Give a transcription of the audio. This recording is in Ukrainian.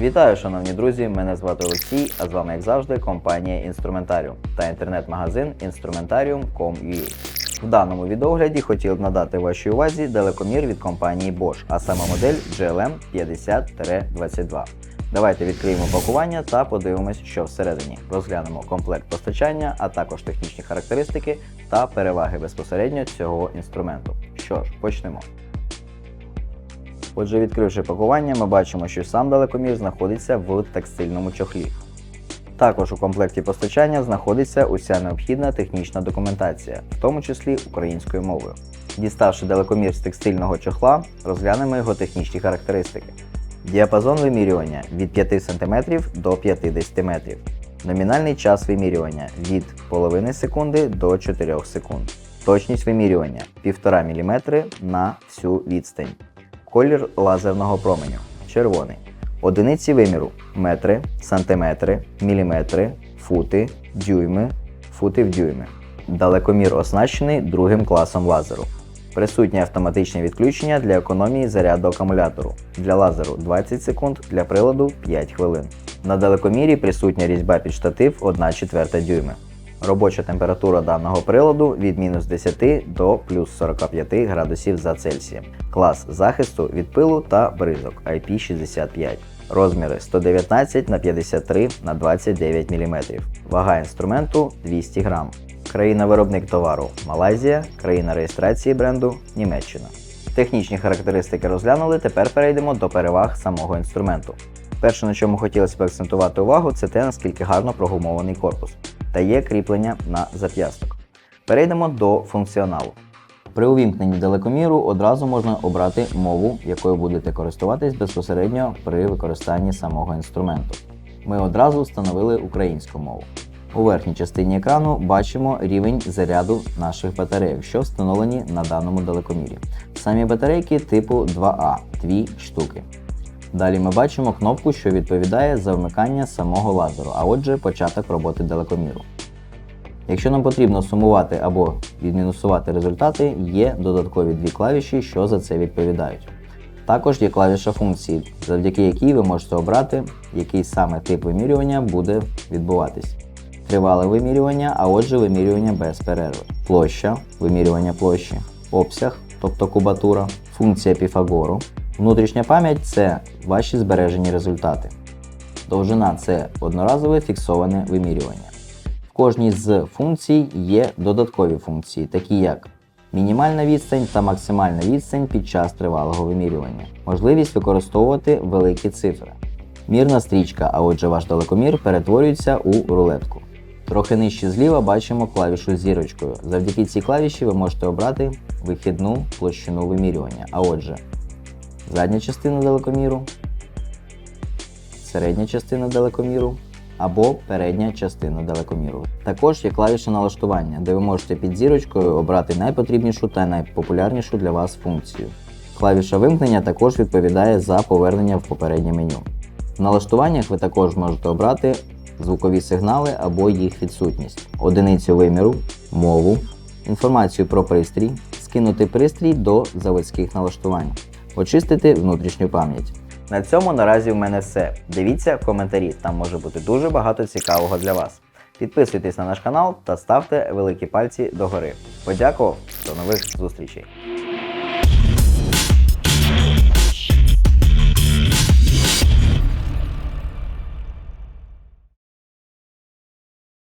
Вітаю, шановні друзі! Мене звати Олексій, а з вами, як завжди, компанія Інструментаріум та інтернет-магазин Instrumentarium.com.ua. В даному відеогляді хотів б надати вашій увазі далекомір від компанії Bosch, а саме модель GLM 50-22. Давайте відкриємо пакування та подивимось, що всередині. Розглянемо комплект постачання, а також технічні характеристики та переваги безпосередньо цього інструменту. Що ж, почнемо. Отже, відкривши пакування, ми бачимо, що сам далекомір знаходиться в текстильному чохлі. Також у комплекті постачання знаходиться уся необхідна технічна документація, в тому числі українською мовою. Діставши далекомір з текстильного чохла, розглянемо його технічні характеристики. Діапазон вимірювання від 5 см до 50 метрів. Номінальний час вимірювання від 0,5 секунди до 4 секунд. Точність вимірювання 1,5 мм на всю відстань. Колір лазерного променю червоний. Одиниці виміру метри, сантиметри, міліметри, фути, дюйми, фути в дюйми. Далекомір оснащений другим класом лазеру. Присутнє автоматичне відключення для економії заряду акумулятору. Для лазеру 20 секунд, для приладу 5 хвилин. На далекомірі присутня різьба під штатив 1 четверта дюйми. Робоча температура даного приладу від мінус 10 до плюс 45 градусів за Цельсієм. Клас захисту від пилу та бризок IP65. Розміри 119 на 53 на 29 мм. Вага інструменту 200 г. Країна-виробник товару Малайзія, країна реєстрації бренду Німеччина. Технічні характеристики розглянули, тепер перейдемо до переваг самого інструменту. Перше, на чому хотілося б акцентувати увагу, це те, наскільки гарно прогумований корпус та є кріплення на зап'ясток. Перейдемо до функціоналу. При увімкненні далекоміру одразу можна обрати мову, якою будете користуватись безпосередньо при використанні самого інструменту. Ми одразу встановили українську мову. У верхній частині екрану бачимо рівень заряду наших батарейок, що встановлені на даному далекомірі. Самі батарейки типу 2А, дві штуки. Далі ми бачимо кнопку, що відповідає за вмикання самого лазеру, а отже початок роботи далекоміру. Якщо нам потрібно сумувати або відмінусувати результати, є додаткові дві клавіші, що за це відповідають. Також є клавіша функції, завдяки якій ви можете обрати, який саме тип вимірювання буде відбуватись. Тривале вимірювання, а отже вимірювання без перерви. Площа, вимірювання площі, обсяг, тобто кубатура, функція Піфагору. Внутрішня пам'ять це ваші збережені результати. Довжина це одноразове фіксоване вимірювання. В кожній з функцій є додаткові функції, такі як мінімальна відстань та максимальна відстань під час тривалого вимірювання, можливість використовувати великі цифри. Мірна стрічка, а отже ваш далекомір перетворюється у рулетку. Трохи нижче зліва бачимо клавішу з зірочкою. Завдяки цій клавіші ви можете обрати вихідну площину вимірювання. А отже, задня частина далекоміру, середня частина далекоміру або передня частина далекоміру. Також є клавіша налаштування, де ви можете під зірочкою обрати найпотрібнішу та найпопулярнішу для вас функцію. Клавіша вимкнення також відповідає за повернення в попереднє меню. В налаштуваннях ви також можете обрати звукові сигнали або їх відсутність, одиницю виміру, мову, інформацію про пристрій, скинути пристрій до заводських налаштувань, очистити внутрішню пам'ять. На цьому наразі в мене все. Дивіться коментарі, там може бути дуже багато цікавого для вас. Підписуйтесь на наш канал та ставте великі пальці догори. Подякував, до нових зустрічей!